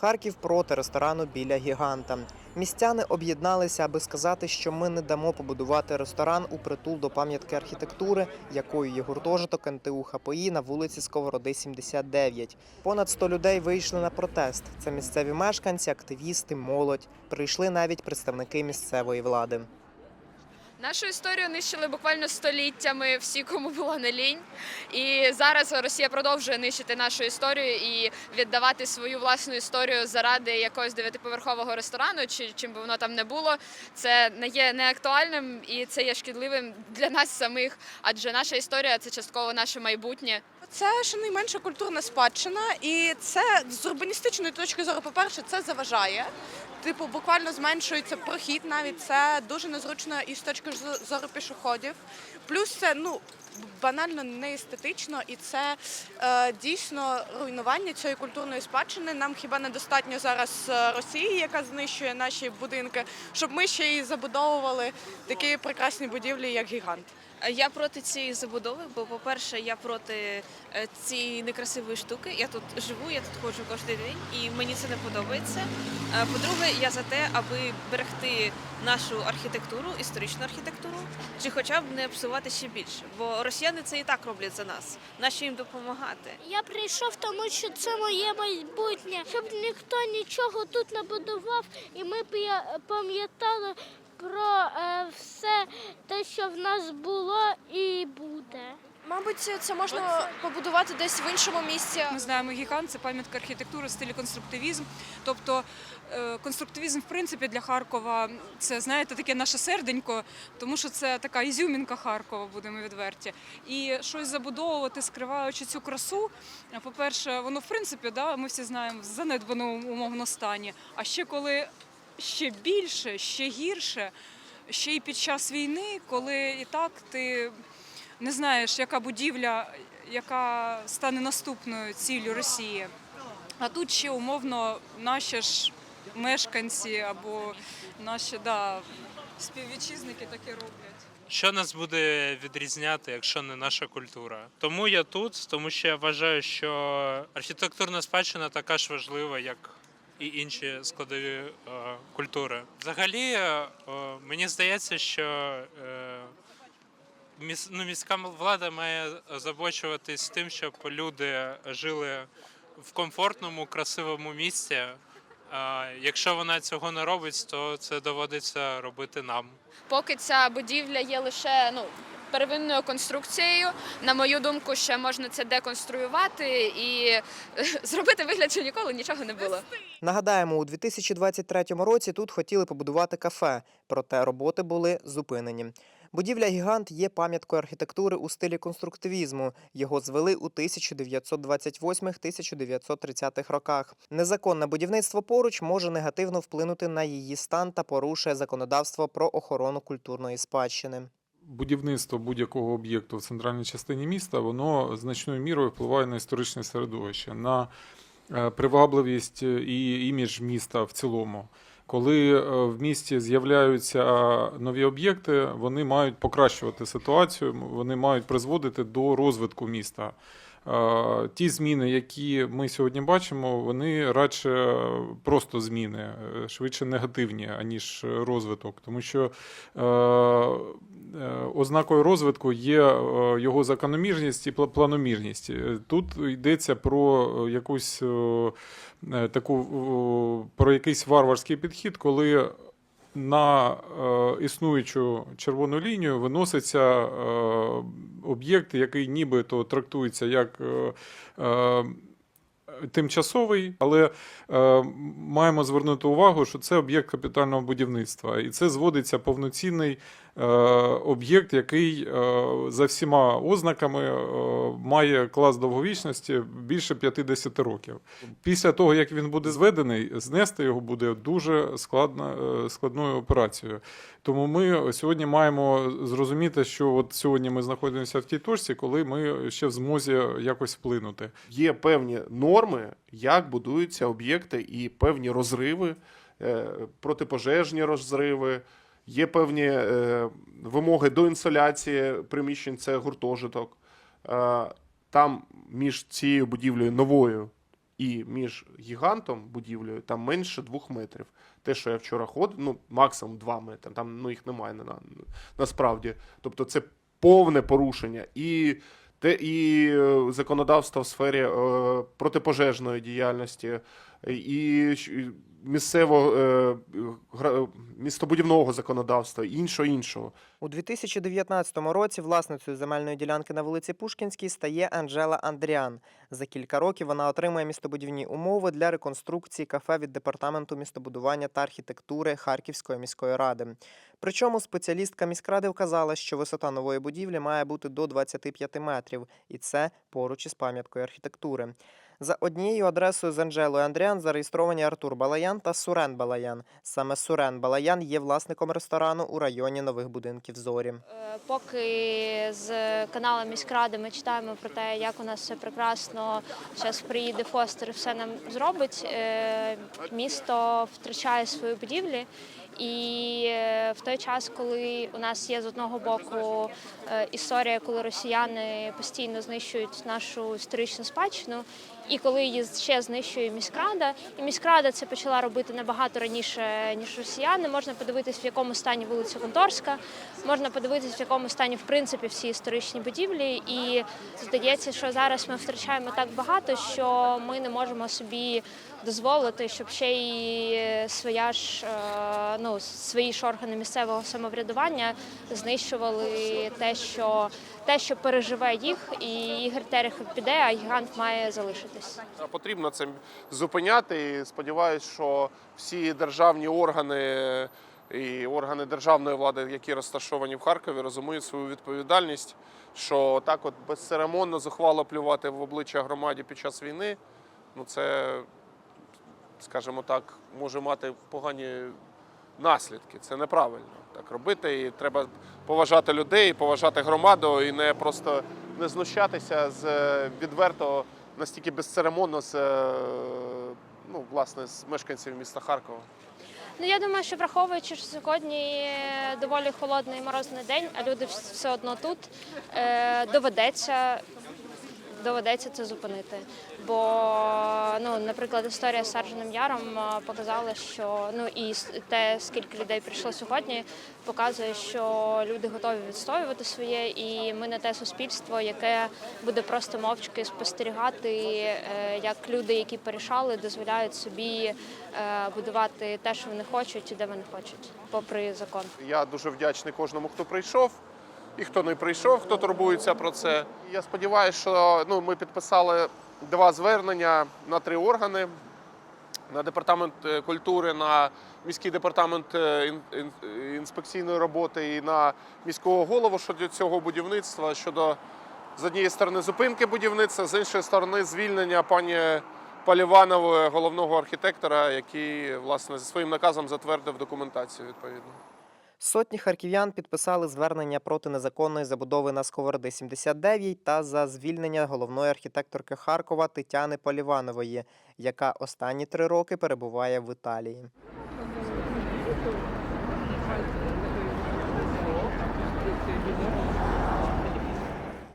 Харків проти ресторану біля гіганта. Містяни об'єдналися, аби сказати, що ми не дамо побудувати ресторан у притул до пам'ятки архітектури, якою є гуртожиток НТУ ХПІ на вулиці Сковороди, 79. Понад 100 людей вийшли на протест. Це місцеві мешканці, активісти, молодь. Прийшли навіть представники місцевої влади. Нашу історію нищили буквально століттями всі, кому було не лінь. І зараз Росія продовжує нищити нашу історію і віддавати свою власну історію заради якогось дев'ятиповерхового ресторану, чи чим би воно там не було. Це не є неактуальним і це є шкідливим для нас самих, адже наша історія це частково наше майбутнє. Це щонайменше культурна спадщина, і це з урбаністичної точки зору, по-перше, це заважає. Типу, буквально зменшується прохід, навіть це дуже незручно і з точки зору пішоходів. Плюс це ну банально не естетично, і це е, дійсно руйнування цієї культурної спадщини. Нам хіба недостатньо зараз е, Росії, яка знищує наші будинки, щоб ми ще й забудовували такі прекрасні будівлі, як гігант. Я проти цієї забудови, бо, по-перше, я проти е, цієї некрасивої штуки. Я тут живу, я тут ходжу кожен день, і мені це не подобається. Е, По-друге, я за те, аби берегти нашу архітектуру, історичну архітектуру, чи хоча б не псувати ще більше. Бо росіяни це і так роблять за нас. Нащо їм допомагати? Я прийшов, тому що це моє майбутнє, щоб ніхто нічого тут не будував, і ми пам'ятали про е, все те, що в нас було і буде. Мабуть, це можна побудувати десь в іншому місці. Ми знаємо гігант, це пам'ятка архітектури стилі конструктивізм. Тобто е, конструктивізм, в принципі, для Харкова це знаєте таке наше серденько, тому що це така ізюмінка Харкова, будемо відверті. І щось забудовувати, скриваючи цю красу. По-перше, воно в принципі, да, ми всі знаємо, в занедбаному умовно стані. А ще коли ще більше, ще гірше, ще й під час війни, коли і так ти не знаєш, яка будівля, яка стане наступною ціллю Росії. А тут ще умовно наші ж мешканці або наші да, співвітчизники таке роблять. Що нас буде відрізняти, якщо не наша культура? Тому я тут, тому що я вважаю, що архітектурна спадщина така ж важлива, як і інші складові е, культури. Взагалі, е, мені здається, що е, ну, міська влада має забочуватись тим, щоб люди жили в комфортному, красивому місці. Якщо вона цього не робить, то це доводиться робити нам. Поки ця будівля є лише ну. Первинною конструкцією, на мою думку, ще можна це деконструювати і зробити вигляд, що ніколи нічого не було. Нагадаємо, у 2023 році тут хотіли побудувати кафе, проте роботи були зупинені. Будівля гігант є пам'яткою архітектури у стилі конструктивізму. Його звели у 1928-1930 роках. Незаконне будівництво поруч може негативно вплинути на її стан та порушує законодавство про охорону культурної спадщини. Будівництво будь-якого об'єкту в центральній частині міста, воно значною мірою впливає на історичне середовище, на е, привабливість і імідж міста в цілому. Коли е, в місті з'являються нові об'єкти, вони мають покращувати ситуацію, вони мають призводити до розвитку міста. Е, Ті зміни, які ми сьогодні бачимо, вони радше просто зміни, е, швидше негативні, аніж розвиток. Тому що е, ознакою розвитку є його закономірність і планомірність. Тут йдеться про якусь таку про якийсь варварський підхід, коли на е, існуючу червону лінію виноситься е, об'єкт, який нібито трактується як е, е, тимчасовий, але е, маємо звернути увагу, що це об'єкт капітального будівництва, і це зводиться повноцінний е, об'єкт, який е, за всіма ознаками е, має клас довговічності більше 50 років. Після того, як він буде зведений, знести його буде дуже складна, е, складною операцією. Тому ми сьогодні маємо зрозуміти, що от сьогодні ми знаходимося в тій точці, коли ми ще в змозі якось вплинути. Є певні норми, як будуються об'єкти, і певні розриви, е, протипожежні розриви. Є певні е, вимоги до інсоляції приміщень, це гуртожиток. Е, Там між цією будівлею новою і між гігантом будівлею там менше двох метрів. Те, що я вчора ходив, ну максимум 2 метри. Там ну їх немає на, насправді. Тобто це повне порушення і. Те і е, законодавство в сфері е, протипожежної діяльності, і місцевого е, містобудівного законодавства, іншого іншого. У 2019 році власницею земельної ділянки на вулиці Пушкінській стає Анжела Андріан. За кілька років вона отримує містобудівні умови для реконструкції кафе від департаменту містобудування та архітектури Харківської міської ради. Причому спеціалістка міськради вказала, що висота нової будівлі має бути до 25 метрів, і це поруч із пам'яткою архітектури. За однією адресою з Анжелою Андріан зареєстровані Артур Балаян та Сурен Балаян. Саме Сурен Балаян є власником ресторану у районі нових будинків Зорі. Е, Поки з каналу міськради ми читаємо про те, як у нас все прекрасно, зараз приїде Фостер все нам зробить. е, Місто втрачає свої будівлі. І е, в той час, коли у нас є з одного боку історія, коли росіяни постійно знищують нашу історичну спадщину, і коли її ще знищує міськрада, і міськрада це почала робити набагато раніше ніж росіяни. Можна подивитись, в якому стані вулиця Конторська, можна подивитись, в якому стані в принципі всі історичні будівлі. І здається, що зараз ми втрачаємо так багато, що ми не можемо собі дозволити, щоб ще й своя ж е, ну свої ж органи місцевого самоврядування знищували те, що те, що переживе їх, і Ігор Терехов піде, а гігант має залишитись. Потрібно це зупиняти. І сподіваюся, що всі державні органи і органи державної влади, які розташовані в Харкові, розуміють свою відповідальність. Що так, от безцеремонно зухвало плювати в обличчя громаді під час війни, ну це, скажімо так, може мати погані наслідки. Це неправильно так робити. І треба поважати людей, поважати громаду і не просто не знущатися з е, відверто настільки безцеремонно з е, ну, власне з мешканців міста Харкова. Ну я думаю, що враховуючи, що сьогодні доволі холодний морозний день, а люди все одно тут е, доведеться. Доведеться це зупинити. Бо, ну, наприклад, історія з Сарженим Яром е, показала, що ну і те, скільки людей прийшло сьогодні, показує, що люди готові відстоювати своє, і ми не те суспільство, яке буде просто мовчки спостерігати, е, як люди, які порішали, дозволяють собі е, будувати те, що вони хочуть, і де вони хочуть, попри закон. Я дуже вдячний кожному, хто прийшов. І хто не прийшов, хто турбується про це. Я сподіваюся, що ну, ми підписали два звернення на три органи: на департамент е, культури, на міський департамент е, ін- ін- інспекційної роботи і на міського голову щодо цього будівництва, щодо з однієї сторони зупинки будівництва, з іншої сторони звільнення пані Паліванової, головного архітектора, який власне за своїм наказом затвердив документацію відповідно. Сотні харків'ян підписали звернення проти незаконної забудови на Сковороди 79 та за звільнення головної архітекторки Харкова Тетяни Поліванової, яка останні три роки перебуває в Італії.